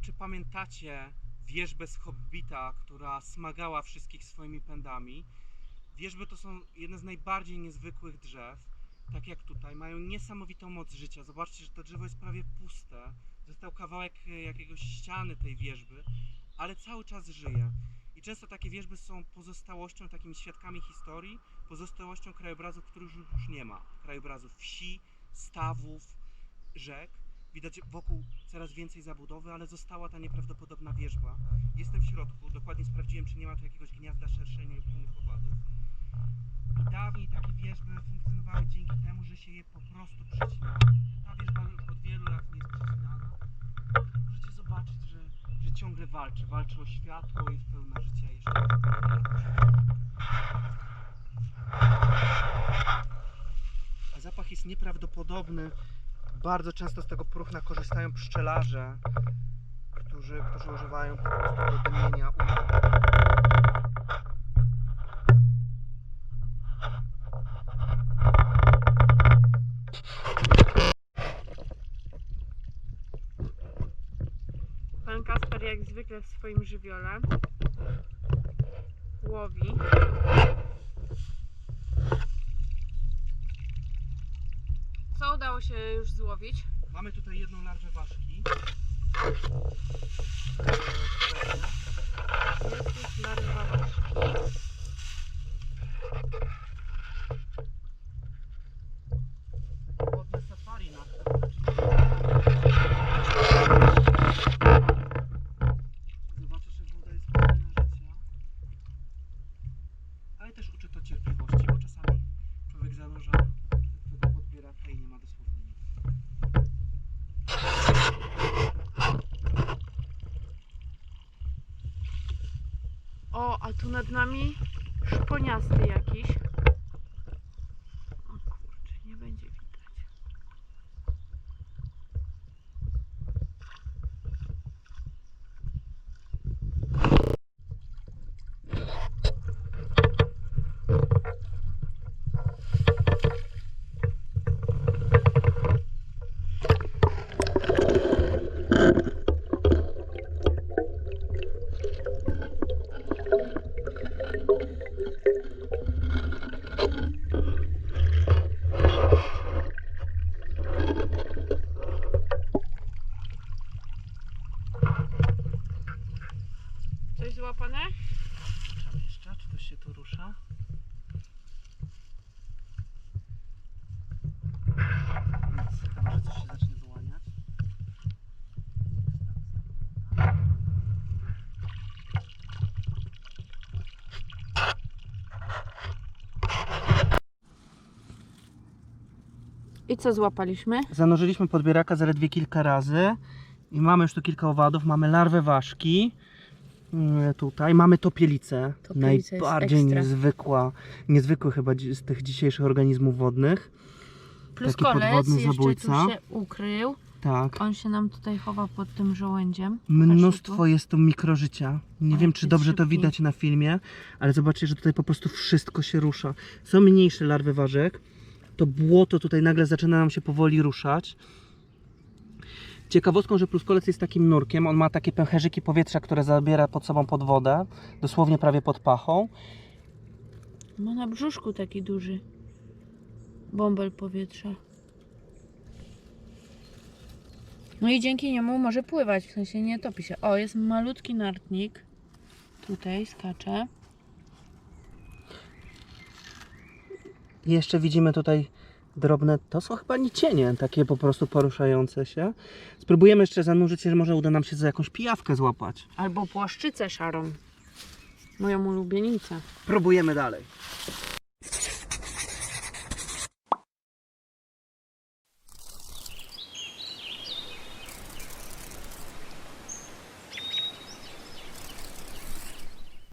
czy pamiętacie wierzbę z Hobbita, która smagała wszystkich swoimi pędami. Wierzby to są jedne z najbardziej niezwykłych drzew. Tak jak tutaj, mają niesamowitą moc życia. Zobaczcie, że to drzewo jest prawie puste. Został kawałek e, jakiegoś ściany tej wierzby, ale cały czas żyje. I często takie wierzby są pozostałością, takimi świadkami historii, pozostałością krajobrazów, których już nie ma. Krajobrazów wsi, stawów, rzek. Widać wokół coraz więcej zabudowy, ale została ta nieprawdopodobna wierzba. Jestem w środku, dokładnie sprawdziłem, czy nie ma tu jakiegoś gniazda szerszeni lub innych owadów. I dawniej takie wierzby funkcjonowały dzięki temu, że się je po prostu przycinało. Ta wierzba od wielu lat nie jest przycinana. Możecie zobaczyć, że, że ciągle walczy. Walczy o światło, jest pełna życia jeszcze. A zapach jest nieprawdopodobny. Bardzo często z tego próchna korzystają pszczelarze, którzy, którzy używają po prostu do dymienia. Pan Kasper jak zwykle w swoim żywiole łowi. Co udało się już złowić? Mamy tutaj jedną larwę ważki. Jest już larwa ważki. Wodne safari na Zobaczę, że woda jest pełna życia. Ale też uczy to cierpliwości, bo czasami człowiek zanurza do podbieraka i nie ma dosłownie nic. O, a tu nad nami szponiasty jakiś. O kurczę, nie będzie widać. Coś złapane? Zobaczymy jeszcze, czy coś się tu rusza. Nic, chyba, że coś się zacznie wyłaniać. I co złapaliśmy? Zanurzyliśmy podbieraka zaledwie kilka razy i mamy już tu kilka owadów. Mamy larwę ważki. Mm, Tutaj mamy topielicę. Topielica Najbardziej niezwykła, niezwykły chyba z tych dzisiejszych organizmów wodnych. Plus Taki kolec jeszcze zabójca. tu się ukrył. Tak. On się nam tutaj chowa pod tym żołędziem. Mnóstwo jest tu mikrożycia. Nie Ale wiem, czy dobrze to szybki. widać na filmie, ale zobaczcie, że tutaj po prostu wszystko się rusza. Są mniejsze larwy ważek. To błoto tutaj nagle zaczyna nam się powoli ruszać. Ciekawostką, że pluskolec jest takim nurkiem. On ma takie pęcherzyki powietrza, które zabiera pod sobą pod wodę, dosłownie prawie pod pachą. Ma na brzuszku taki duży bąbel powietrza. No i dzięki niemu może pływać, w sensie nie topi się. O, jest malutki nartnik. Tutaj skacze. Jeszcze widzimy tutaj drobne, to są chyba nicienie, takie po prostu poruszające się. Spróbujemy jeszcze zanurzyć się, może uda nam się za jakąś pijawkę złapać. Albo płaszczycę szarą. Moją ulubienicę. Próbujemy dalej.